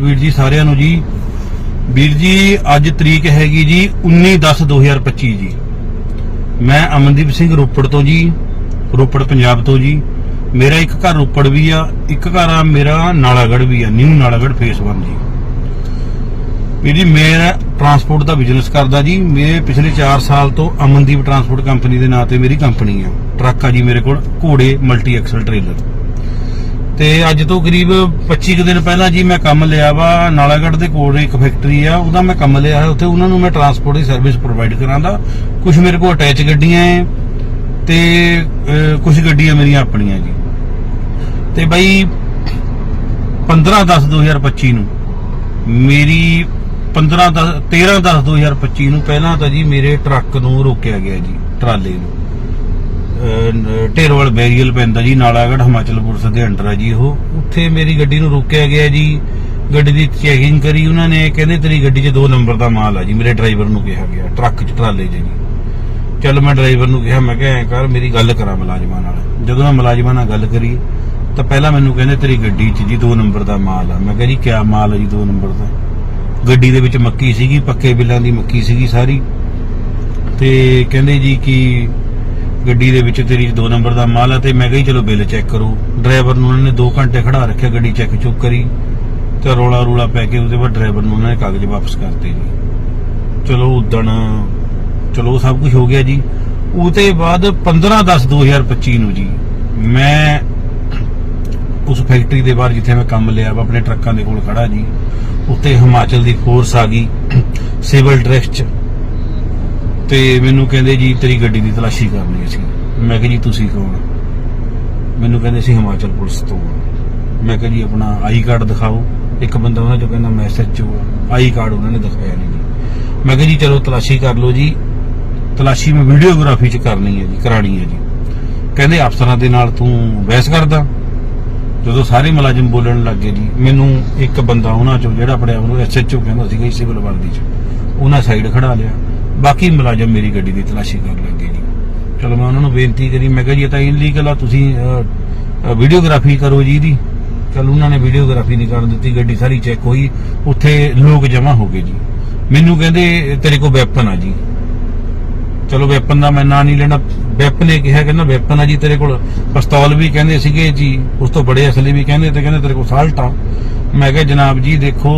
ਵੀਰ ਜੀ ਸਾਰਿਆਂ ਨੂੰ ਜੀ। ਵੀਰ ਜੀ, ਅੱਜ ਤਰੀਕ ਹੈਗੀ ਜੀ 19/10/2025 ਜੀ। ਮੈਂ ਅਮਨਦੀਪ ਸਿੰਘ ਰੋਪੜ ਤੋਂ ਜੀ, ਰੋਪੜ, ਪੰਜਾਬ ਤੋਂ ਜੀ। ਮੇਰਾ ਇੱਕ ਘਰ ਰੋਪੜ ਵੀ ਆ, ਇੱਕ ਘਰ ਆ ਮੇਰਾ ਨਾਲਾਗੜ ਵੀ ਆ, ਨਿਊ ਨਾਲਾਗੜ ਫੇਸ 1 ਜੀ। ਵੀਰ ਜੀ ਮੇਰਾ ਟਰਾਂਸਪੋਰਟ ਦਾ ਬਿਜ਼ਨਸ ਕਰਦਾ ਜੀ। ਮੈਂ ਪਿਛਲੇ 4 ਸਾਲ ਤੋਂ ਅਮਨਦੀਪ ਟਰਾਂਸਪੋਰਟ ਕੰਪਨੀ ਦੇ ਨਾਂ ਤੇ ਮੇਰੀ ਕੰਪਨੀ ਆ। ਟਰੱਕ ਆ ਜੀ ਮੇਰੇ ਕੋਲ, ਘੋੜੇ ਮਲਟੀ ਐਕਸਲ ਟ੍ਰੇਲਰ। ਤੇ ਅੱਜ ਤੋਂ ਕਰੀਬ 25 ਕੁ ਦਿਨ ਪਹਿਲਾਂ ਜੀ ਮੈਂ ਕੰਮ ਲਿਆ ਵਾ, ਨਾਲਾਗੜ੍ਹ ਦੇ ਕੋਲ ਇੱਕ ਫੈਕਟਰੀ ਆ, ਉਹਦਾ ਮੈਂ ਕੰਮ ਲਿਆ ਹੈ ਉੱਥੇ ਉਹਨਾਂ ਨੂੰ ਮੈਂ ਟਰਾਂਸਪੋਰਟ ਦੀ ਸਰਵਿਸ ਪ੍ਰੋਵਾਈਡ ਕਰਾਂਦਾ। ਕੁਝ ਮੇਰੇ ਕੋਲ ਅਟੈਚ ਗੱਡੀਆਂ ਐ ਤੇ ਕੁਝ ਗੱਡੀਆਂ ਮੇਰੀਆਂ ਆਪਣੀਆਂ ਜੀ। ਤੇ ਬਾਈ 15 10 2025 ਨੂੰ, ਮੇਰੀ 15 10 13 10 2025 ਨੂੰ ਪਹਿਲਾਂ ਤਾਂ ਜੀ ਮੇਰੇ ਟਰੱਕ ਨੂੰ ਰੋਕਿਆ ਗਿਆ ਜੀ, ਟਰਾਲੇ ਨੂੰ। ਢੇਰਵਾਲ ਬੈਰੀਅਲ ਪੈਂਦਾ ਜੀ, ਨਾਲਾਗੜ੍ਹ, ਹਿਮਾਚਲ ਪੁਲਿਸ ਦੇ ਅੰਡਰ ਆ ਜੀ ਉਹ। ਉੱਥੇ ਮੇਰੀ ਗੱਡੀ ਨੂੰ ਰੋਕਿਆ ਗਿਆ ਜੀ। ਗੱਡੀ ਦੀ ਚੈਕਿੰਗ ਕਰੀ ਉਹਨਾਂ ਨੇ, ਕਹਿੰਦੇ ਤੇਰੀ ਗੱਡੀ 'ਚ ਦੋ ਨੰਬਰ ਦਾ ਮਾਲ ਆ ਜੀ। ਮੇਰੇ ਡਰਾਈਵਰ ਨੂੰ ਕਿਹਾ ਗਿਆ, ਟਰੱਕ 'ਚ ਟਰਾਲੇ 'ਚ ਜੀ। ਚੱਲ ਮੈਂ ਡਰਾਈਵਰ ਨੂੰ ਕਿਹਾ, ਮੈਂ ਕਿਹਾ, ਐਂ ਕਰ, ਮੇਰੀ ਗੱਲ ਕਰਾ ਮੁਲਾਜ਼ਮਾਂ ਨਾਲ। ਜਦੋਂ ਮੈਂ ਮੁਲਾਜ਼ਮਾਂ ਨਾਲ ਗੱਲ ਕਰੀ, ਤਾਂ ਪਹਿਲਾਂ ਮੈਨੂੰ ਕਹਿੰਦੇ ਤੇਰੀ ਗੱਡੀ 'ਚ ਜੀ ਦੋ ਨੰਬਰ ਦਾ ਮਾਲ ਆ। ਮੈਂ ਕਿਹਾ ਜੀ, ਕਿਆ ਮਾਲ ਆ ਜੀ ਦੋ ਨੰਬਰ ਦਾ? ਗੱਡੀ ਦੇ ਵਿੱਚ ਮੱਕੀ ਸੀਗੀ, ਪੱਕੇ ਬਿੱਲਾਂ ਦੀ ਮੱਕੀ ਸੀਗੀ ਸਾਰੀ। ਤੇ ਕਹਿੰਦੇ ਜੀ ਕਿ ਗੱਡੀ ਦੇ ਵਿੱਚ ਤੇਰੀ ਦੋ ਨੰਬਰ ਦਾ ਮਾਲ ਆ ਤੇ ਮੈਂ ਕਿਹਾ ਚਲੋ ਬਿੱਲ ਚੈੱਕ ਕਰੋ। ਡਰਾਈਵਰ ਨੂੰ ਉਹਨਾਂ ਨੇ 2 ਘੰਟੇ ਖੜਾ ਰੱਖਿਆ, ਗੱਡੀ ਚੈੱਕ ਚੁੱਕ ਕਰੀ ਤੇ ਰੋਲਾ ਰੂਲਾ ਪੈ ਕੇ ਉਹਦੇ ਬਾਅਦ ਡਰਾਈਵਰ ਨੂੰ ਉਹਨਾਂ ਨੇ ਕਾਗਜ਼ ਵਾਪਸ ਕਰਤੇ ਜੀ। ਚਲੋ ਉਦਣ, ਚਲੋ ਸਭ ਕੁਝ ਹੋ ਗਿਆ ਜੀ। ਉਹਦੇ ਬਾਅਦ 15 10 2025 ਨੂੰ ਜੀ, ਮੈਂ ਉਸ ਫੈਕਟਰੀ ਦੇ ਬਾਹਰ ਜਿੱਥੇ ਮੈਂ ਕੰਮ ਲਿਆ ਆਪਣੇ ਟਰੱਕਾਂ ਦੇ ਕੋਲ ਖੜਾ ਜੀ, ਉੱਤੇ ਹਿਮਾਚਲ ਦੀ ਫੋਰਸ ਆ ਗਈ, ਸਿਵਲ ਡਰੈਸ ਚ। ਤੇ ਮੈਨੂੰ ਕਹਿੰਦੇ ਜੀ, ਤੇਰੀ ਗੱਡੀ ਦੀ ਤਲਾਸ਼ੀ ਕਰਨੀ ਅਸੀਂ। ਮੈਂ ਕਿਹਾ ਜੀ, ਤੁਸੀਂ ਕੌਣ? ਮੈਨੂੰ ਕਹਿੰਦੇ ਸੀ ਹਿਮਾਚਲ ਪੁਲਿਸ ਤੋਂ। ਹਾਂ। ਮੈਂ ਕਿਹਾ ਜੀ, ਆਪਣਾ ਆਈ ਕਾਰਡ ਦਿਖਾਓ। ਇੱਕ ਬੰਦਾ ਉਹਨਾਂ ਚੋਂ ਕਹਿੰਦਾ, ਮੈਂ ਐਸਐਚਓ ਆ। ਆਈ ਕਾਰਡ ਉਹਨਾਂ ਨੇ ਦਿਖਾਇਆ ਨਹੀਂ ਜੀ। ਮੈਂ ਕਿਹਾ ਜੀ, ਚਲੋ ਤਲਾਸ਼ੀ ਕਰ ਲਓ ਜੀ। ਤਲਾਸ਼ੀ ਮੈਂ ਵੀਡੀਓਗ੍ਰਾਫੀ ਚ ਕਰਨੀ ਹੈ ਜੀ ਕਰਾਣੀ ਹੈ ਜੀ। ਕਹਿੰਦੇ, ਅਫਸਰਾਂ ਦੇ ਨਾਲ ਤੂੰ ਬਹਿਸ ਕਰਦਾ। ਜਦੋਂ ਸਾਰੇ ਮੁਲਾਜ਼ਮ ਬੋਲਣ ਲੱਗੇ ਜੀ, ਮੈਨੂੰ ਇੱਕ ਬੰਦਾ ਉਹਨਾਂ ਚੋਂ ਜਿਹੜਾ ਆਪਣੇ ਆਪ ਨੂੰ ਐਸਐਚਓ ਕਹਿੰਦਾ ਸੀਗਾ ਸਿਵਲ ਵਰਦੀ ਚ। ਉਹਨਾਂ ਸਾਈਡ ਖੜਾ ਲਿਆ। ਬਾਕੀ ਮੁਲਾਜ਼ਮ ਮੇਰੀ ਗੱਡੀ ਦੀ ਤਲਾਸ਼ੀ ਕਰਨ ਲੱਗੇ ਜੀ। ਚਲੋ ਮੈਂ ਉਹਨਾਂ ਨੂੰ ਬੇਨਤੀ ਕਰੀ, ਮੈਂ ਕਿਹਾ ਜੀ, ਇਹ ਤਾਂ ਇਨਲੀਗਲ ਆ, ਤੁਸੀਂ ਵੀਡੀਓਗ੍ਰਾਫੀ ਕਰੋ ਜੀ ਇਹਦੀ। ਚਲ ਉਹਨਾਂ ਨੇ ਵੀਡੀਓਗ੍ਰਾਫੀ ਨਹੀਂ ਕਰਨ ਦਿੱਤੀ, ਗੱਡੀ ਸਾਰੀ ਚੈੱਕ ਹੋਈ, ਉੱਥੇ ਲੋਕ ਜਮਾ ਹੋ ਗਏ ਜੀ। ਮੈਨੂੰ ਕਹਿੰਦੇ, ਤੇਰੇ ਕੋਲ ਵੈਪਨ ਆ ਜੀ। ਚਲੋ ਵੈਪਨ ਦਾ ਮੈਂ ਨਾਂ ਨਹੀਂ ਲੈਣਾ ਵੈਪਨ ਨੇ ਕਿਹਾ ਕਹਿੰਦਾ ਵੈਪਨ ਆ ਜੀ ਤੇਰੇ ਕੋਲ। ਪਿਸਤੌਲ ਵੀ ਕਹਿੰਦੇ ਸੀਗੇ ਜੀ, ਉਸ ਤੋਂ ਬੜੇ ਅਸਲੇ ਵੀ ਕਹਿੰਦੇ ਤੇ ਕਹਿੰਦੇ ਤੇਰੇ ਕੋਲ ਸਾਲਟ ਆ। ਮੈਂ ਕਿਹਾ ਜਨਾਬ ਜੀ, ਦੇਖੋ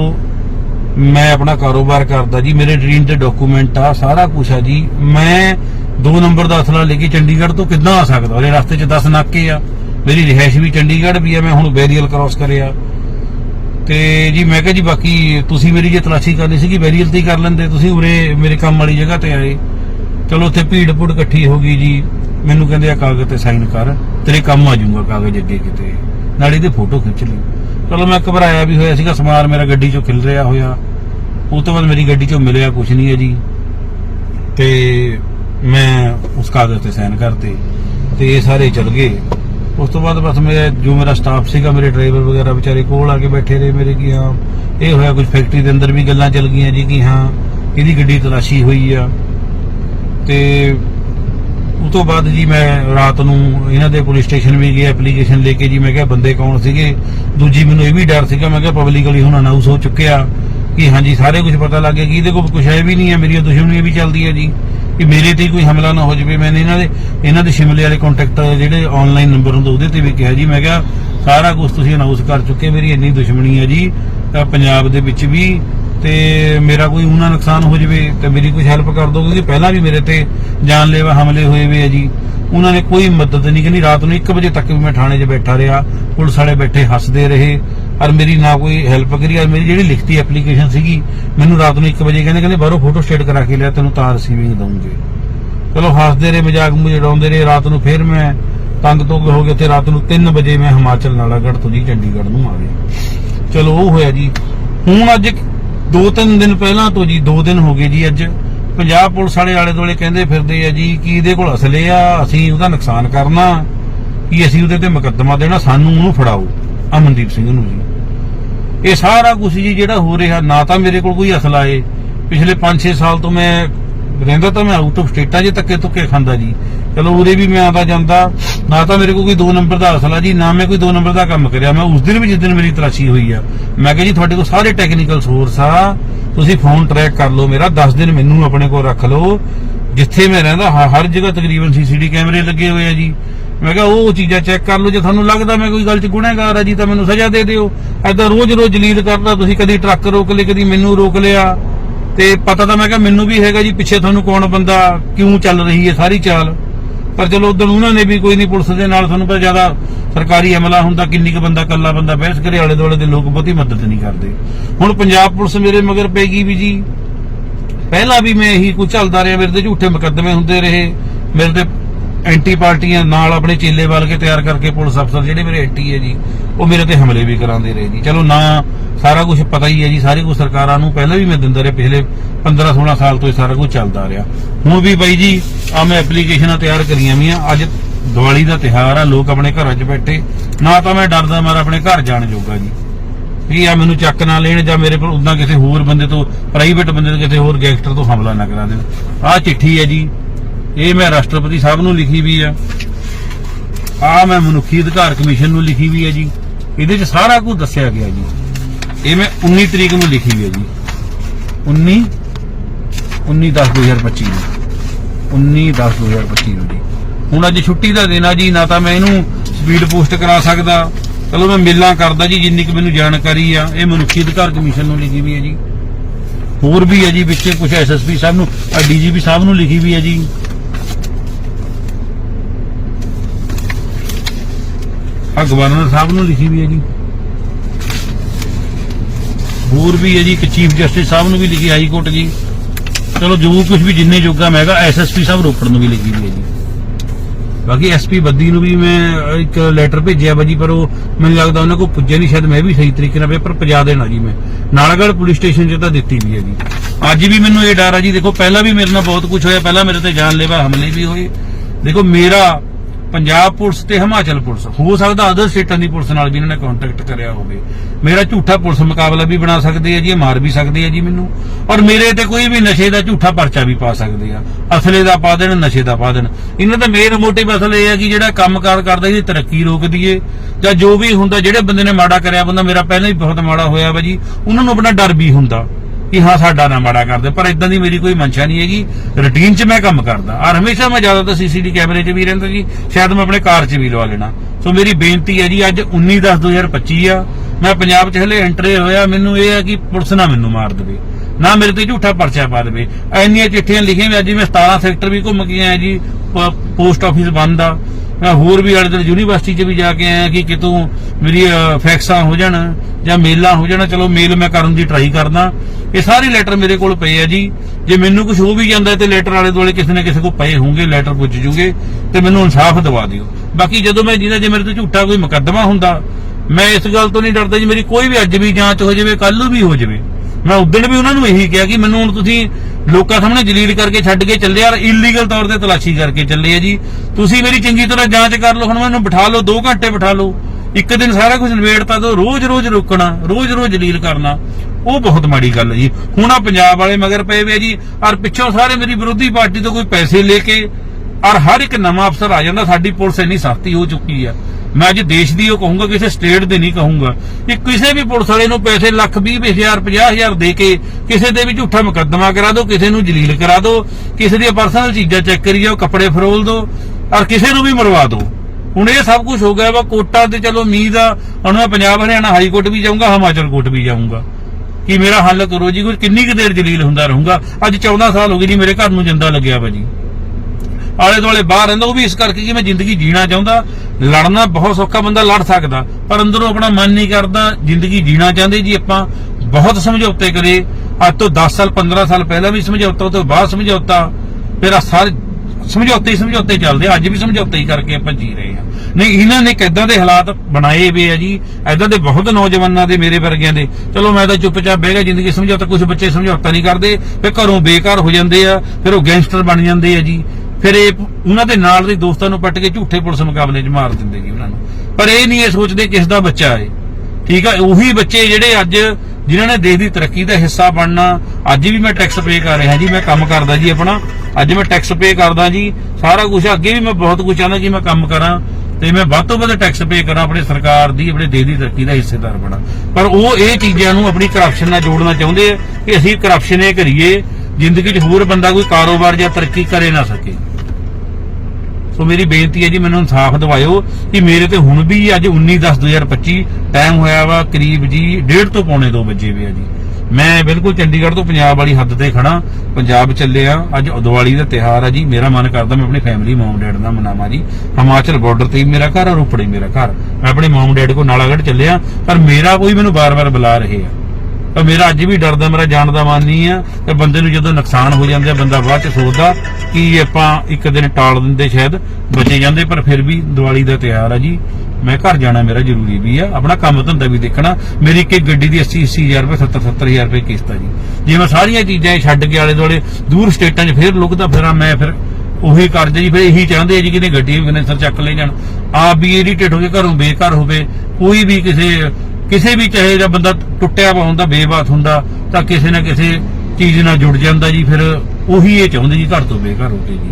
ਮੈਂ ਆਪਣਾ ਕਾਰੋਬਾਰ ਕਰਦਾ ਜੀ, ਮੇਰੇ ਡ੍ਰੀਮ ਤੇ ਡਾਕੂਮੈਂਟ ਆ, ਸਾਰਾ ਕੁਝ ਆ ਜੀ। ਮੈਂ ਦੋ ਨੰਬਰ ਦਾ ਅਸਲਾ ਲੈ ਕੇ ਚੰਡੀਗੜ੍ਹ ਤੋਂ ਕਿੱਦਾਂ ਆ ਸਕਦਾ? ਉਹਦੇ ਰਸਤੇ 'ਚ 10 ਨਾਕੇ ਆ। ਮੇਰੀ ਰਿਹਾਇਸ਼ ਵੀ ਚੰਡੀਗੜ੍ਹ ਵੀ ਆ, ਮੈਂ ਹੁਣ ਬੈਰੀਅਲ ਕ੍ਰਾਸ ਕਰਿਆ। ਤੇ ਜੀ ਮੈਂ ਕਿਹਾ ਜੀ, ਬਾਕੀ ਤੁਸੀਂ ਮੇਰੀ ਜੇ ਤਲਾਸ਼ੀ ਕਰਨੀ ਸੀਗੀ, ਬੈਰੀਅਲ ਤੇ ਕਰ ਲੈਂਦੇ। ਤੁਸੀਂ ਉਰੇ ਮੇਰੇ ਕੰਮ ਵਾਲੀ ਜਗ੍ਹਾ ਤੇ ਆਏ। ਚਲੋ, ਉੱਥੇ ਭੀੜ ਭੁੜ ਇਕੱਠੀ ਹੋ ਗਈ ਜੀ। ਮੈਨੂੰ ਕਹਿੰਦੇ ਆ, ਕਾਗਜ਼ ਤੇ ਸਾਈਨ ਕਰ। ਤੇਰੇ ਕੰਮ ਆ ਜਾਊਗਾ, ਕਾਗਜ਼ ਅੱਗੇ ਕਿਤੇ। ਨਾਲੇ ਇਹਦੇ ਫੋਟੋ ਖਿੱਚ ਲਈ। ਚਲੋ ਮੈਂ ਘਬਰਾਇਆ ਵੀ ਹੋਇਆ ਸੀਗਾ, ਸਮਾਨ ਮੇਰਾ ਗੱਡੀ ਚੋਂ ਖਿਲ ਰਿਹਾ ਹੋਇਆ। ਉਸ ਤੋਂ ਬਾਅਦ ਮੇਰੀ ਗੱਡੀ ਚੋਂ ਮਿਲਿਆ ਕੁਝ ਨਹੀਂ ਹੈ ਜੀ। ਤੇ ਮੈਂ ਉਸ ਕਾਗਜ਼ ਤੇ ਸਾਈਨ ਕਰਤੇ ਤੇ ਇਹ ਸਾਰੇ ਚਲ ਗਏ। ਉਸ ਤੋਂ ਬਾਅਦ ਬਸ ਮੇਰੇ ਜੋ ਮੇਰਾ ਸਟਾਫ ਸੀਗਾ, ਮੇਰੇ ਡਰਾਈਵਰ ਵਗੈਰਾ ਵਿਚਾਰੇ ਕੋਲ ਆ ਕੇ ਬੈਠੇ ਰਹੇ ਮੇਰੇ ਕੀ ਹਾਂ, ਇਹ ਹੋਇਆ ਕੁਝ ਫੈਕਟਰੀ ਦੇ ਅੰਦਰ ਵੀ ਗੱਲਾਂ ਚੱਲ ਗਈਆਂ ਜੀ ਕਿ ਹਾਂ, ਇਹਦੀ ਗੱਡੀ ਤਲਾਸ਼ੀ ਹੋਈ ਆ। ਤੇ ਉਸ ਤੋਂ ਬਾਅਦ ਜੀ ਮੈਂ ਰਾਤ ਨੂੰ ਇਹਨਾਂ ਦੇ ਪੁਲਿਸ ਸਟੇਸ਼ਨ ਵੀ ਗਿਆ ਐਪਲੀਕੇਸ਼ਨ ਲੈ ਕੇ ਜੀ, ਮੈਂ ਕਿਹਾ ਬੰਦੇ ਕੌਣ ਸੀਗੇ? ਦੂਜੀ ਮੈਨੂੰ ਇਹ ਵੀ ਡਰ ਸੀਗਾ, ਮੈਂ ਕਿਹਾ ਪਬਲਿਕਲੀ ਹੁਣ ਅਨਾਉਂਸ ਹੋ ਚੁੱਕਿਆ ਕਿ ਹਾਂਜੀ, ਸਾਰੇ ਕੁਝ ਪਤਾ ਲੱਗ ਗਿਆ। ਕਿ ਇਹਦੇ ਕੋਲ ਕੁਝ ਹੈ ਵੀ ਨਹੀਂ ਹੈ? ਮੇਰੀਆਂ ਦੁਸ਼ਮਣੀਆਂ ਵੀ ਚੱਲਦੀਆਂ ਜੀ। ਕਿ ਮੇਰੇ ਤੇ ਕੋਈ ਹਮਲਾ ਨਾ ਹੋ ਜਾਵੇ। ਮੈਂ ਇਹਨਾਂ ਦੇ ਇਹਨਾਂ ਦੇ ਸ਼ਿਮਲੇ ਵਾਲੇ ਕੰਟੈਕਟ ਜਿਹੜੇ ਆਨਲਾਈਨ ਨੰਬਰ ਹੁੰਦੇ, ਉਹਦੇ ਤੇ ਵੀ ਕਿਹਾ ਜੀ। ਮੈਂ ਕਿਹਾ ਸਾਰਾ ਕੁਝ ਤੁਸੀਂ ਅਨਾਉਂਸ ਕਰ ਚੁੱਕੇ ਮੇਰੀ ਇੰਨੀ ਦੁਸ਼ਮਣੀ ਹੈ ਜੀ। ਤਾਂ ਪੰਜਾਬ ਦੇ ਵਿੱਚ ਵੀ ਤੇ ਮੇਰਾ ਕੋਈ ਉਹਨਾਂ ਨੁਕਸਾਨ ਹੋ ਜਾਵੇ ਤੇ ਮੇਰੀ ਕੋਈ ਹੈਲਪ ਕਰ ਦੋ, ਕਿਉਂਕਿ ਪਹਿਲਾਂ ਵੀ ਮੇਰੇ ਤੇ ਜਾਨਲੇਵਾ ਹਮਲੇ ਹੋਏ ਹੋਏ ਆ ਜੀ। ਉਹਨਾਂ ਨੇ ਕੋਈ ਮਦਦ ਨਹੀਂ ਕੀਤੀ। ਰਾਤ ਨੂੰ 1 ਵਜੇ ਤੱਕ ਵੀ ਮੈਂ ਥਾਣੇ 'ਚ ਬੈਠਾ ਰਿਹਾ। ਪੁਲਿਸ ਵਾਲੇ ਬੈਠੇ ਹੱਸਦੇ ਰਹੇ। ਔਰ ਮੇਰੀ ਨਾ ਕੋਈ ਹੈਲਪ ਕਰੀ। ਔਰ ਮੇਰੀ ਜਿਹੜੀ ਲਿਖਤੀ ਐਪਲੀਕੇਸ਼ਨ ਸੀਗੀ, ਮੈਨੂੰ ਰਾਤ ਨੂੰ 1 ਵਜੇ ਕਹਿੰਦੇ ਕਹਿੰਦੇ, ਬਾਹਰੋਂ ਫੋਟੋ ਸਟੇਟ ਕਰਾ ਕੇ ਲਿਆ, ਤੈਨੂੰ ਤਾਂ ਰਿਸੀਵਿੰਗ ਦਊਂਗੇ। ਚਲੋ ਹੱਸਦੇ ਰਹੇ, ਮਜ਼ਾਕ ਮੁਝੇ ਉਡਾਉਂਦੇ ਰਹੇ। ਰਾਤ ਨੂੰ ਫਿਰ ਮੈਂ ਤੰਗ ਤੋਂ ਹੋ ਗਿਆ ਤੇ ਰਾਤ ਨੂੰ 3 ਵਜੇ ਮੈਂ ਹਿਮਾਚਲ ਨਾਲਾਗੜ੍ਹ ਤੋਂ ਜੀ ਚੰਡੀਗੜ੍ਹ ਨੂੰ ਆ ਗਿਆ। ਚਲੋ ਉਹ ਹੋਇਆ ਜੀ। ਹੁਣ ਅੱਜ ਦੋ ਤਿੰਨ ਦਿਨ ਪਹਿਲਾਂ ਤੋਂ ਜੀ, ਦੋ ਦਿਨ ਹੋ ਗਏ ਜੀ ਅੱਜ। ਪੰਜਾਬ ਪੁਲਿਸ ਵਾਲੇ ਆਲੇ ਦੁਆਲੇ ਕਹਿੰਦੇ ਫਿਰਦੇ ਆ ਜੀ ਕਿ ਇਹਦੇ ਕੋਲ ਅਸਲੇ ਆ, ਅਸੀਂ ਉਹਦਾ ਨੁਕਸਾਨ ਕਰਨਾ, ਕਿ ਅਸੀਂ ਉਹਦੇ ਤੇ ਮੁਕੱਦਮਾ ਦੇਣਾ, ਸਾਨੂੰ ਉਹਨੂੰ ਫੜਾਓ, ਅਮਨਦੀਪ ਸਿੰਘ ਨੂੰ ਜੀ। ਇਹ ਸਾਰਾ ਕੁਝ ਜੀ ਜਿਹੜਾ ਹੋ ਰਿਹਾ, ਨਾ ਤਾਂ ਮੇਰੇ ਕੋਲ ਕੋਈ ਅਸਲਾ ਏ। ਪਿਛਲੇ 5-6 ਸਾਲ ਤੋਂ ਮੈਂ ਰਹਿੰਦਾ ਤਾਂ ਮੈਂ ਆਊਟ ਆਫ ਸਟੇਟਾਂ 'ਚ ਧੱਕੇ ਧੁੱਕੇ ਖਾਂਦਾ ਜੀ। ਚਲੋ ਉਰੇ ਵੀ ਮੈਂ ਆਉਂਦਾ ਜਾਂਦਾ, ਨਾ ਤਾਂ ਮੇਰੇ ਕੋਲ ਕੋਈ 2 ਨੰਬਰ ਦਾ ਅਸਲਾ ਜੀ, ਨਾ ਮੈਂ ਕੋਈ 2 ਨੰਬਰ ਦਾ ਕੰਮ ਕਰਿਆ। ਮੈਂ ਉਸ ਦਿਨ ਵੀ ਜਿਸ ਦਿਨ ਮੇਰੀ ਤਲਾਸ਼ੀ ਹੋਈ ਆ, ਮੈਂ ਕਿਹਾ ਜੀ ਤੁਹਾਡੇ ਕੋਲ ਸਾਰੇ ਟੈਕਨੀਕਲ ਸੋਰਸ ਆ, ਤੁਸੀਂ ਫੋਨ ਟਰੈਕ ਕਰ ਲਓ ਮੇਰਾ 10 ਦਿਨ ਮੈਨੂੰ ਆਪਣੇ ਕੋਲ ਰੱਖ ਲਓ। ਜਿੱਥੇ ਮੈਂ ਰਹਿੰਦਾ ਹਰ ਜਗ੍ਹਾ ਤਕਰੀਬਨ ਸੀਸੀਟੀ ਕੈਮਰੇ ਲੱਗੇ ਹੋਏ ਆ ਜੀ। ਮੈਂ ਕਿਹਾ ਉਹ ਚੀਜ਼ਾਂ ਚੈੱਕ ਕਰ ਲਓ, ਜੇ ਤੁਹਾਨੂੰ ਲੱਗਦਾ ਮੈਂ ਕੋਈ ਗੱਲ 'ਚ ਗੁਨਾਹਗਾਰ ਆ ਜੀ, ਤਾਂ ਮੈਨੂੰ ਸਜ਼ਾ ਦੇ ਦਿਓ। ਐਦਾਂ ਰੋਜ਼-ਰੋਜ਼ ਜਲੀਲ ਕਰਦਾ, ਤੁਸੀਂ ਕਦੀ ਟਰੱਕ ਰੋਕ ਲਏ, ਕਦੀ ਮੈਨੂੰ ਰੋਕ ਲਿਆ। ਤੇ ਪਤਾ ਤਾਂ ਮੈਂ ਕਿਹਾ ਮੈਨੂੰ ਵੀ ਹੈਗਾ ਜੀ, ਪਿੱਛੇ ਤੁਹਾਨੂੰ ਕੌਣ ਬੰਦਾ, ਕਿਉਂ ਚੱਲ ਰਹੀ ਹੈ ਸਾਰੀ ਚਾਲ। ਪਰ ਚਲੋ ਉਦੋਂ ਉਹਨਾਂ ਨੇ ਵੀ ਕੋਈ ਨਹੀਂ, ਪੁਲਿਸ ਦੇ ਨਾਲ ਤੁਹਾਨੂੰ ਪਤਾ ਜ਼ਿਆਦਾ ਸਰਕਾਰੀ ਅਮਲਾ ਹੁੰਦਾ, ਕਿੰਨੀ ਕੁ ਬੰਦਾ ਕੱਲਾ ਬੰਦਾ ਬਹਿਸ ਕਰੇ ਆਲੇ ਦੁਆਲੇ ਦੇ ਲੋਕ ਬਹੁਤੀ ਮਦਦ ਨਹੀਂ ਕਰਦੇ। ਹੁਣ ਪੰਜਾਬ ਪੁਲਿਸ ਮੇਰੇ ਮਗਰ ਪੈਗੀ ਵੀ ਜੀ। ਪਹਿਲਾਂ ਵੀ ਮੈਂ ਇਹੀ ਕੁਝ ਚੱਲਦਾ ਰਿਹਾ, ਮੇਰੇ ਤੇ ਝੂਠੇ ਮੁਕੱਦਮੇ ਹੁੰਦੇ ਰਹੇ, ਮੇਰੇ ਤੇ ਐਂਟੀ ਪਾਰਟੀਆਂ ਨਾਲ ਆਪਣੇ ਚੇਲੇ ਵਾਲ ਕੇ ਤਿਆਰ ਕਰਕੇ ਪੁਲਿਸ ਅਫਸਰ ਜਿਹੜੇ ਮੇਰੇ ਐਂਟੀ ਹੈ ਜੀ, ਉਹ ਮੇਰੇ ਤੇ ਹਮਲੇ ਵੀ ਕਰਾਉਂਦੇ ਰਹੇ ਜੀ। ਚਲੋ ਨਾ ਸਾਰਾ ਕੁਝ ਪਤਾ ਹੀ ਹੈ ਜੀ, ਸਾਰੀ ਕੁਝ ਸਰਕਾਰਾਂ ਨੂੰ ਪਹਿਲਾਂ ਵੀ ਮੈਂ ਦਿੰਦਾ ਰਿਹਾ, ਪਿਛਲੇ 15 16 ਸਾਲ ਤੋਂ ਇਹ ਸਾਰਾ ਕੁਝ ਚੱਲਦਾ ਰਿਹਾ। ਹੁਣ ਵੀ ਬਾਈ ਜੀ ਆ ਮੈਂ ਐਪਲੀਕੇਸ਼ਨਾਂ ਤਿਆਰ ਕਰੀਆਂ ਵੀਆਂ, ਅੱਜ ਦੀਵਾਲੀ ਦਾ ਤਿਹਾਰ ਆ, ਲੋਕ ਆਪਣੇ ਘਰਾਂ 'ਚ ਬੈਠੇ, ਨਾ ਤਾਂ ਮੈਂ ਡਰਦਾ ਮਾਰਾ ਆਪਣੇ ਘਰ ਜਾਣ ਜੋਗਾ ਜੀ। ਵੀ ਆ ਮੈਨੂੰ ਚੱਕ ਨਾ ਲੈਣ ਜਾਂ ਮੇਰੇ ਪਰ ਉਦਾਂ ਕਿਸੇ ਹੋਰ ਬੰਦੇ ਤੋਂ ਪ੍ਰਾਈਵੇਟ ਬੰਦੇ ਤੋਂ, ਕਿਸੇ ਹੋਰ ਗੈਂਗਸਟਰ ਤੋਂ ਹਮਲਾ ਨਾ ਕਰਾ ਦੇਣ। ਆ ਚਿੱਠੀ ਹੈ ਜੀ ਇਹ ਮੈਂ ਰਾਸ਼ਟਰਪਤੀ ਸਾਹਿਬ ਨੂੰ ਲਿਖੀ ਵੀ ਆ। ਆ ਮੈਂ ਮਨੁੱਖੀ ਅਧਿਕਾਰ ਕਮਿਸ਼ਨ ਨੂੰ ਲਿਖੀ ਵੀ ਹੈ ਜੀ। ਇਹਦੇ 'ਚ ਸਾਰਾ ਕੁਝ ਦੱਸਿਆ ਗਿਆ ਜੀ। ਇਹ ਮੈਂ 19 ਤਰੀਕ ਨੂੰ ਲਿਖੀ ਵੀ ਹੈ ਜੀ। 19 19 10 2025 ਨੂੰ। 19 10 2025 ਨੂੰ ਜੀ। ਹੁਣ ਅੱਜ ਛੁੱਟੀ ਦਾ ਦਿਨ ਆ ਜੀ, ਨਾ ਤਾਂ ਮੈਂ ਇਹਨੂੰ ਸਪੀਡ ਪੋਸਟ ਕਰਾ ਸਕਦਾ। ਚਲੋ ਮੈਂ ਮਿਲਾਂ ਕਰਦਾ ਜੀ, ਜਿੰਨੀ ਕੁ ਮੈਨੂੰ ਜਾਣਕਾਰੀ ਆ, ਇਹ ਮਨੁੱਖੀ ਅਧਿਕਾਰ ਕਮਿਸ਼ਨ ਨੂੰ ਲਿਖੀ ਵੀ ਹੈ ਜੀ। ਹੋਰ ਵੀ ਹੈ ਜੀ ਵਿੱਚ ਕੁਝ ਐਸਐਸਪੀ ਸਾਹਿਬ ਨੂੰ ਡੀਜੀਪੀ ਸਾਹਿਬ ਨੂੰ ਲਿਖੀ ਵੀ ਹੈ ਜੀ। ਆ ਗਵਰਨਰ ਸਾਹਿਬ ਨੂੰ ਲਿਖੀ ਵੀ ਹੈ ਜੀ। ਹੋਰ ਵੀ ਹੈ ਜੀ ਕਿ ਚੀਫ ਜਸਟਿਸ ਸਾਹਿਬ ਨੂੰ ਵੀ ਲਿਖੀ, ਹਾਈ ਕੋਰਟ ਜੀ। ਚਲੋ, ਜੋ ਕੁਝ ਵੀ ਜਿੰਨੇ ਜੋਗਾ ਮੈਂ ਹੈਗਾ ਐਸਐਸਪੀ ਸਾਹਿਬ ਰੋਪੜ ਨੂੰ ਵੀ ਲਿਖੀ ਵੀ ਹੈ ਜੀ। ਬਾਕੀ ਐਸਪੀ ਬੱਦੀ ਨੂੰ ਵੀ ਮੈਂ ਇੱਕ ਲੈਟਰ ਭੇਜਿਆ ਬਾਜੀ ਪਰ ਉਹ ਮੈਨੂੰ ਲੱਗਦਾ ਉਹਨਾਂ ਕੋਲ ਪੁੱਜਿਆ ਨਹੀਂ, ਸ਼ਾਇਦ ਮੈਂ ਵੀ ਸਹੀ ਤਰੀਕੇ ਨਾਲ ਪੇਪਰ ਪਜਾ ਦੇਣਾ ਜੀ ਮੈਂ। ਨਾਲਾਗੜ੍ਹ ਪੁਲਿਸ ਸਟੇਸ਼ਨ 'ਚ ਤਾਂ ਦਿੱਤੀ ਵੀ ਹੈ ਜੀ। ਅੱਜ ਵੀ ਮੈਨੂੰ ਇਹ ਡਰ ਆ ਜੀ, ਦੇਖੋ, ਪਹਿਲਾਂ ਵੀ ਮੇਰੇ ਨਾਲ ਬਹੁਤ ਕੁਝ ਹੋਇਆ, ਪਹਿਲਾਂ ਮੇਰੇ ਤੇ ਜਾਨਲੇਵਾ ਹਮਲੇ ਵੀ ਹੋਏ। ਦੇਖੋ, ਮੇਰਾ ਪੰਜਾਬ ਪੁਲਿਸ ਤੇ ਹਿਮਾਚਲ ਪੁਲਿਸ, ਹੋ ਸਕਦਾ ਅਦਰ ਸਟੇਟਾਂ ਦੀ ਪੁਲਿਸ ਨਾਲ ਵੀ ਇਹਨਾਂ ਨੇ ਕੰਟੈਕਟ ਕਰਿਆ ਹੋਵੇ। ਮੇਰਾ ਝੂਠਾ ਪੁਲਿਸ ਮੁਕਾਬਲਾ ਵੀ ਬਣਾ ਸਕਦੇ ਆ ਜੀ, ਇਹ ਮਾਰ ਵੀ ਸਕਦੇ ਆ ਜੀ ਮੈਨੂੰ। ਔਰ ਮੇਰੇ ਤੇ ਕੋਈ ਵੀ ਨਸ਼ੇ ਦਾ ਝੂਠਾ ਪਰਚਾ ਵੀ ਪਾ ਸਕਦੇ ਆ। ਅਸਲੇ ਦਾ ਪਾ ਦੇਣ, ਨਸ਼ੇ ਦਾ ਪਾ ਦੇਣ। ਇਹਨਾਂ ਦਾ ਮੇਨ ਮੋਟਿਵ ਅਸਲ ਇਹ ਹੈ ਕਿ ਜਿਹੜਾ ਕੰਮਕਾਰ ਕਰਦਾ ਇਹਦੀ ਤਰੱਕੀ ਰੋਕ ਦਈਏ। ਜਾਂ ਜੋ ਵੀ ਹੁੰਦਾ, ਜਿਹੜੇ ਬੰਦੇ ਨੇ ਮਾੜਾ ਕਰਿਆ, ਬੰਦਾ ਮੇਰਾ ਪਹਿਲਾਂ ਹੀ ਬਹੁਤ ਮਾੜਾ ਹੋਇਆ ਵਾ ਜੀ, ਉਹਨਾਂ ਨੂੰ ਆਪਣਾ ਡਰ ਵੀ ਹੁੰਦਾ। ਕਿ ਹਾਂ, ਸਾਡਾ ਨਾ ਮਾੜਾ ਕਰਦੇ ਪਰ ਇਦਾਂ ਦੀ ਮੇਰੀ ਕੋਈ ਮਨਸ਼ਾ ਨਹੀਂ ਹੈਗੀ। ਰੁਟੀਨ 'ਚ ਮੈਂ ਕੰਮ ਕਰਦਾ। ਔਰ ਹਮੇਸ਼ਾ ਮੈਂ ਜ਼ਿਆਦਾਤਰ ਸੀਸੀਟੀ ਕੈਮਰੇ 'ਚ ਵੀ ਰਹਿੰਦਾ ਜੀ। ਸ਼ਾਇਦ ਮੈਂ ਆਪਣੇ ਕਾਰ 'ਚ ਵੀ ਲਵਾ ਲੈਣਾ। ਸੋ ਮੇਰੀ ਬੇਨਤੀ ਹੈ ਜੀ, ਅੱਜ 19/10/2025 ਆ। ਮੈਂ ਪੰਜਾਬ 'ਚ ਹਲੇ ਐਂਟਰ ਹੋਇਆ। ਮੈਨੂੰ ਇਹ ਹੈ ਕਿ ਪੁਲਿਸ ਨਾ ਮੈਨੂੰ ਮਾਰ ਦੇਵੇ। ਨਾ ਮੇਰੇ ਤੇ ਝੂਠਾ ਪਰਚਾ ਪਾ ਦੇਵੇ। ਐਨੀਆਂ ਚਿੱਠੀਆਂ ਲਿਖੀਆਂ ਵੀ ਅੱਜ ਮੈਂ 17 ਸੈਕਟਰ ਵੀ ਘੁੰਮ ਕੇ ਆਇਆ ਜੀ। ਪੋਸਟ ਆਫਿਸ ਬੰਦ ਆ। ਮੈਂ ਹੋਰ ਵੀ ਆਲੇ ਦੁਆਲੇ ਯੂਨੀਵਰਸਿਟੀ 'ਚ ਵੀ ਜਾ ਕੇ ਆਇਆ ਕਿ ਕਿਤੋਂ ਮੇਰੀ ਫੈਕਸਾਂ ਹੋ ਜਾਣ ਜਾਂ ਮੇਲਾਂ ਹੋ ਜਾਣ, ਚਲੋ ਮੇਲ ਮੈਂ ਕਰਨ ਦੀ ਟਰਾਈ ਕਰਦਾ। ਇਹ ਸਾਰੇ ਲੈਟਰ ਮੇਰੇ ਕੋਲ ਪਏ ਆ ਜੀ। ਜੇ ਮੈਨੂੰ ਕੁਝ ਹੋ ਵੀ ਜਾਂਦਾ ਤੇ ਲੈਟਰ ਵਾਲੇ ਦੁਆਲੇ ਕਿਸੇ ਨਾ ਕਿਸੇ ਕੋਲ ਪਏ ਹੋਣਗੇ ਲੈਟਰ ਪੁੱਜ ਜੂਗੇ ਤੇ ਮੈਨੂੰ ਇਨਸਾਫ ਦਿਵਾ ਦਿਓ। ਬਾਕੀ ਜਦੋਂ ਮੈਂ ਜਿਹਦਾ ਜੇ ਮੇਰੇ ਤੋਂ ਝੂਠਾ ਕੋਈ ਮੁਕੱਦਮਾ ਹੁੰਦਾ, ਮੈਂ ਇਸ ਗੱਲ ਤੋਂ ਨਹੀਂ ਡਰਦਾ ਜੀ, ਮੇਰੀ ਕੋਈ ਵੀ ਅੱਜ ਵੀ ਜਾਂਚ ਹੋ ਜਾਵੇ ਕੱਲ ਨੂੰ ਵੀ ਹੋ ਜਾਵੇ। ਮੈਂ ਉਦੋਂ ਵੀ ਉਹਨਾਂ ਨੂੰ ਇਹੀ ਕਿਹਾ ਕਿ ਮੈਨੂੰ ਹੁਣ ਤੁਸੀਂ ਲੋਕਾਂ ਸਾਹਮਣੇ ਜਲੀਲ ਕਰਕੇ ਛੱਡ ਕੇ ਚੱਲੇ ਯਾਰ ਇਲੀਗਲ ਤੌਰ ਤੇ ਤਲਾਸ਼ੀ ਕਰਕੇ ਚੱਲੇ ਆ ਜੀ। ਤੁਸੀਂ ਮੇਰੀ ਚੰਗੀ ਤਰ੍ਹਾਂ ਜਾਂਚ ਕਰ ਲਓ, ਹੁਣ ਮੈਨੂੰ ਬਿਠਾ ਲਓ 2 ਘੰਟੇ ਬਿਠਾ ਲਓ। ਇੱਕ ਦਿਨ ਸਾਰਾ ਕੁਝ ਨਿਬੇੜਤਾ ਦੋ ਰੋਜ਼-ਰੋਜ਼ ਰੁਕਣਾ ਰੋਜ਼-ਰੋਜ਼ ਜਲੀਲ ਕਰਨਾ, ਉਹ ਬਹੁਤ ਮਾੜੀ ਗੱਲ ਹੈ ਜੀ। ਹੁਣ ਆ ਪੰਜਾਬ ਵਾਲੇ ਮਗਰ ਪਏ ਵੇ ਜੀ, ਔਰ ਪਿੱਛੋਂ ਸਾਰੇ ਮੇਰੀ ਵਿਰੋਧੀ ਪਾਰਟੀ ਤੋਂ ਕੋਈ ਪੈਸੇ ਲੈ ਕੇ ਔਰ ਹਰ ਇੱਕ ਨਵਾਂ ਅਫਸਰ ਆ ਜਾਂਦਾ, ਸਾਡੀ ਪੁਲਿਸ ਇੰਨੀ ਸਖਤੀ ਹੋ ਚੁੱਕੀ ਆ। ਮੈਂ ਅੱਜ ਦੇਸ਼ ਦੀ ਉਹ ਕਹੂੰਗਾ, ਕਿਸੇ ਸਟੇਟ ਦੇ ਨਹੀਂ ਕਹੂੰਗਾ ਕਿ ਕਿਸੇ ਵੀ ਪੁਲਿਸ ਵਾਲੇ ਨੂੰ ਪੈਸੇ ਲੱਖ 20 ਹਜ਼ਾਰ 50 ਹਜ਼ਾਰ ਦੇ ਕੇ ਕਿਸੇ ਦੇ ਵੀ ਝੂਠਾ ਮੁਕੱਦਮਾ ਕਰਾ ਦਿਓ, ਕਿਸੇ ਨੂੰ ਜਲੀਲ ਕਰਾ ਦਿਓ, ਕਿਸੇ ਦੀਆਂ ਪਰਸਨਲ ਚੀਜ਼ਾਂ ਚੈੱਕ ਕਰੀ ਜਾਓ ਕੱਪੜੇ ਫਰੋਲ ਦਿਓ ਔਰ ਕਿਸੇ ਨੂੰ ਵੀ ਮਰਵਾ ਦਿਓ। ਹੁਣ ਇਹ ਸਭ ਕੁਝ ਹੋ ਗਿਆ ਵਾ, ਕੋਟਾ ਤੇ ਚਲੋ ਉਮੀਦ ਆ ਹੁਣ ਮੈਂ ਪੰਜਾਬ, ਹਰਿਆਣਾ ਹਾਈ ਕੋਰਟ ਵੀ ਜਾਊਂਗਾ, ਹਿਮਾਚਲ ਕੋਰਟ ਵੀ ਜਾਊਂਗਾ। ਕਿ ਮੇਰਾ ਹੱਲ ਕਰੋ ਜੀ, ਕੋਈ ਕਿੰਨੀ ਕੁ ਦੇਰ ਜਲੀਲ ਹੁੰਦਾ ਰਹੂੰਗਾ? ਅੱਜ 14 ਸਾਲ ਹੋ ਗਏ ਜੀ ਮੇਰੇ ਘਰ ਨੂੰ ਜਿੰਦਾ ਲੱਗਿਆ ਵਾ ਜੀ। ਆਲੇ ਦੁਆਲੇ ਬਾਹਰ ਰਹਿੰਦਾ, ਉਹ ਵੀ ਇਸ ਕਰਕੇ ਕਿ ਮੈਂ ਜ਼ਿੰਦਗੀ ਜੀਣਾ ਚਾਹੁੰਦਾ। ਲੜਨਾ ਬਹੁਤ ਸੌਖਾ ਬੰਦਾ ਲੜ ਸਕਦਾ, ਪਰ ਅੰਦਰੋਂ ਆਪਣਾ ਮਨ ਨਹੀਂ ਕਰਦਾ ਜ਼ਿੰਦਗੀ ਜੀਣਾ ਚਾਹੁੰਦੇ ਜੀ ਆਪਾਂ। ਬਹੁਤ ਸਮਝੌਤੇ ਕਰੇ, ਅੱਜ ਤੋਂ 10 ਸਾਲ 15 ਸਾਲ ਪਹਿਲਾਂ ਵੀ ਸਮਝੌਤਾ ਤੋਂ ਬਾਅਦ ਸਮਝੌਤਾ। ਫਿਰ ਸਾਰੇ ਸਮਝੌਤੇ ਹੀ ਸਮਝੌਤੇ ਚੱਲਦੇ ਅੱਜ ਵੀ ਸਮਝੌਤੇ ਹੀ ਕਰਕੇ ਆਪਾਂ ਜੀ ਰਹੇ ਹਾਂ। ਨਹੀਂ, ਇਹਨਾਂ ਨੇ ਕਿਦਾਂ ਦੇ ਹਾਲਾਤ ਬਣਾਏ ਵੇ ਆ ਜੀ? ਐਦਾਂ ਦੇ ਬਹੁਤ ਨੌਜਵਾਨਾਂ ਦੇ ਮੇਰੇ ਵਰਗਿਆਂ ਦੇ। ਚਲੋ, ਮੈਂ ਤਾਂ ਚੁੱਪਚਾਪ ਬਹਿ ਗਿਆ, ਜ਼ਿੰਦਗੀ ਸਮਝੌਤਾ ਕੁਝ ਬੱਚੇ ਸਮਝੌਤਾ ਨਹੀਂ ਕਰਦੇ। ਫਿਰ ਘਰੋਂ ਬੇਕਾਰ ਹੋ ਜਾਂਦੇ ਆ, ਫਿਰ ਉਹ ਗੈਂਗਸਟਰ ਬਣ ਜਾਂਦੇ ਆ ਜੀ। ਫਿਰ ਇਹ ਉਹਨਾਂ ਦੇ ਨਾਲ ਦੇ ਦੋਸਤਾਂ ਨੂੰ ਪੱਟ ਕੇ ਝੂਠੇ ਪੁਲਿਸ ਮੁਕਾਬਲੇ 'ਚ ਮਾਰ ਦਿੰਦੇ ਜੀ ਉਹਨਾਂ ਨੂੰ। ਪਰ ਇਹ ਨਹੀਂ ਇਹ ਸੋਚਦੇ ਕਿਸ ਦਾ ਬੱਚਾ ਹੈ। ਠੀਕ ਆ, ਉਹੀ ਬੱਚੇ ਜਿਹੜੇ ਅੱਜ ਜਿਨ੍ਹਾਂ ਨੇ ਦੇਸ਼ ਦੀ ਤਰੱਕੀ ਦਾ ਹਿੱਸਾ ਬਣਨਾ, ਅੱਜ ਵੀ ਮੈਂ ਟੈਕਸ ਪੇ ਕਰ ਰਿਹਾ ਜੀ, ਮੈਂ ਕੰਮ ਕਰਦਾ ਜੀ ਆਪਣਾ। ਅੱਜ ਮੈਂ ਟੈਕਸ ਪੇ ਕਰਦਾ ਜੀ, ਸਾਰਾ ਕੁਝ ਅੱਗੇ ਵੀ ਮੈਂ ਬਹੁਤ ਕੁਝ ਚਾਹੁੰਦਾ ਕਿ ਮੈਂ ਕੰਮ ਕਰਾਂ ਤੇ ਮੈਂ ਵੱਧ ਤੋਂ ਵੱਧ ਟੈਕਸ ਪੇ ਕਰਾਂ, ਆਪਣੇ ਸਰਕਾਰ ਦੀ, ਆਪਣੇ ਦੇਸ਼ ਦੀ ਤਰੱਕੀ ਦਾ ਹਿੱਸੇਦਾਰ ਬਣਾ। ਪਰ ਉਹ ਇਹ ਚੀਜ਼ਾਂ ਨੂੰ ਆਪਣੀ ਕਰਪਸ਼ਨ ਨਾਲ ਜੋੜਨਾ ਚਾਹੁੰਦੇ ਆ ਕਿ ਅਸੀਂ ਕਰਪਸ਼ਨ ਇਹ ਕਰੀਏ, ਜ਼ਿੰਦਗੀ 'ਚ ਹੋਰ ਬੰਦਾ ਕੋਈ ਕਾਰੋਬਾਰ ਜਾਂ ਤਰੱਕੀ ਕਰੇ ਨਾ ਸਕੇ। ਸੋ ਮੇਰੀ ਬੇਨਤੀ ਹੈ ਜੀ, ਮੈਨੂੰ ਇਨਸਾਫ ਦਿਵਾਇਓ ਕਿ ਮੇਰੇ ਤੇ ਹੁਣ ਵੀ ਅੱਜ 19/10/2025 ਟਾਈਮ ਹੋਇਆ ਵਾ, ਕਰੀਬ ਜੀ 1:30 ਤੋਂ ਪੌਣੇ 2 ਵਜੇ ਵੀ ਆ ਜੀ। ਮੈਂ ਬਿਲਕੁਲ ਚੰਡੀਗੜ੍ਹ ਤੋਂ ਪੰਜਾਬ ਵਾਲੀ ਹੱਦ ਤੇ ਖੜਾ ਪੰਜਾਬ ਚੱਲੇ ਆ, ਅੱਜ ਦੀਵਾਲੀ ਦਾ ਤਿਹਾਰ ਆ ਜੀ। ਮੇਰਾ ਮਨ ਕਰਦਾ ਮੈਂ ਆਪਣੀ ਫੈਮਿਲੀ ਮਮ ਡੈਡ ਨਾਲ ਮਨਾਵਾਂ ਜੀ। ਹਿਮਾਚਲ ਬਾਰਡਰ ਤੇ ਮੇਰਾ ਘਰ ਆ ਰੋਪੜੇ ਮੇਰਾ ਘਰ। ਮੈਂ ਆਪਣੇ ਮਮ ਡੈਡ ਕੋ ਨਾਲਾਗੜ੍ਹ ਚੱਲਿਆ ਪਰ ਮੇਰਾ ਕੋਈ ਮੈਨੂੰ ਬਾਰ-ਬਾਰ ਬੁਲਾ ਰਹੇ ਆ। ਪਰ ਮੇਰਾ ਅੱਜ ਵੀ ਡਰਦਾ ਮੇਰਾ ਜਾਣ ਦਾ ਮਨ ਨਹੀਂ ਆ ਤੇ ਬੰਦੇ ਨੂੰ ਜਦੋਂ ਨੁਕਸਾਨ ਹੋ ਜਾਂਦਾ ਬੰਦਾ ਬਾਅਦ ਚ ਸੋਚਦਾ ਕਿ ਆਪਾਂ ਇੱਕ ਦਿਨ ਟਾਲ ਦਿੰਦੇ ਸ਼ਾਇਦ ਬਚੇ ਜਾਂਦੇ, ਪਰ ਫਿਰ ਵੀ ਦੀਵਾਲੀ ਦਾ ਤਿਉਹਾਰ ਆ ਜੀ। ਮੈਂ ਘਰ ਜਾਣਾ ਮੇਰਾ ਜ਼ਰੂਰੀ ਵੀ ਆ, ਆਪਣਾ ਕੰਮ ਧੰਦਾ ਵੀ ਦੇਖਣਾ। ਮੇਰੀ ਇੱਕ ਇੱਕ ਗੱਡੀ ਦੀ 80 80000 ਰੁਪਏ 70 70000 ਰੁਪਏ ਕਿਸ਼ਤ ਆ ਜੀ। ਜੇ ਮੈਂ ਸਾਰੀਆਂ ਚੀਜ਼ਾਂ ਛੱਡ ਕੇ ਆਲੇ ਦੁਆਲੇ ਦੂਰ ਸਟੇਟਾਂ 'ਚ ਫਿਰ ਲੁਕਦਾ ਫਿਰਾਂ, ਮੈਂ ਫਿਰ ਉਹੀ ਕਰਜ਼ੇ ਜੀ, ਫਿਰ ਇਹੀ ਚਾਹੁੰਦੇ ਆ ਜੀ ਕਿਤੇ ਗੱਡੀ ਵੀ ਫਾਈਨੈਂਸਰ ਚੱਕ ਲੈ ਜਾਣ। ਆਪ ਵੀ ਇਰੀਟੇਟ ਹੋ ਕੇ ਘਰੋਂ ਬੇਘਰ ਹੋਵੇ, ਕੋਈ ਵੀ ਕਿਸੇ ਕਿਸੇ ਵੀ ਚਾਹੇ ਜਾਂ ਬੰਦਾ ਟੁੱਟਿਆ ਵਾ ਹੁੰਦਾ ਬੇਬਾਤ ਹੁੰਦਾ, ਤਾਂ ਕਿਸੇ ਨਾ ਕਿਸੇ ਚੀਜ਼ ਨਾਲ ਜੁੜ ਜਾਂਦਾ ਜੀ, ਫਿਰ ਉਹੀ ਇਹ ਚਾਹੁੰਦੇ ਜੀ, ਘਰ ਤੋਂ ਬੇਘਰ ਹੋ ਕੇ ਜੀ।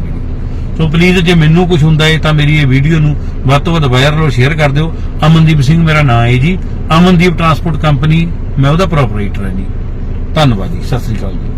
ਸੋ ਪਲੀਜ਼ ਜੇ ਮੈਨੂੰ ਕੁਝ ਹੁੰਦਾ ਹੈ ਤਾਂ ਮੇਰੀ ਇਹ ਵੀਡੀਓ ਨੂੰ ਵੱਧ ਤੋਂ ਵੱਧ ਵਾਇਰਲ ਔਰ ਸ਼ੇਅਰ ਕਰ ਦਿਓ। ਅਮਨਦੀਪ ਸਿੰਘ ਮੇਰਾ ਨਾਮ ਹੈ ਜੀ। ਅਮਨਦੀਪ ਟਰਾਂਸਪੋਰਟ ਕੰਪਨੀ ਮੈਂ ਉਹਦਾ ਪ੍ਰੋਪਰਾਈਟਰ ਹਾਂ ਜੀ। ਧੰਨਵਾਦ ਜੀ, ਸਤਿ ਸ੍ਰੀ ਅਕਾਲ ਜੀ।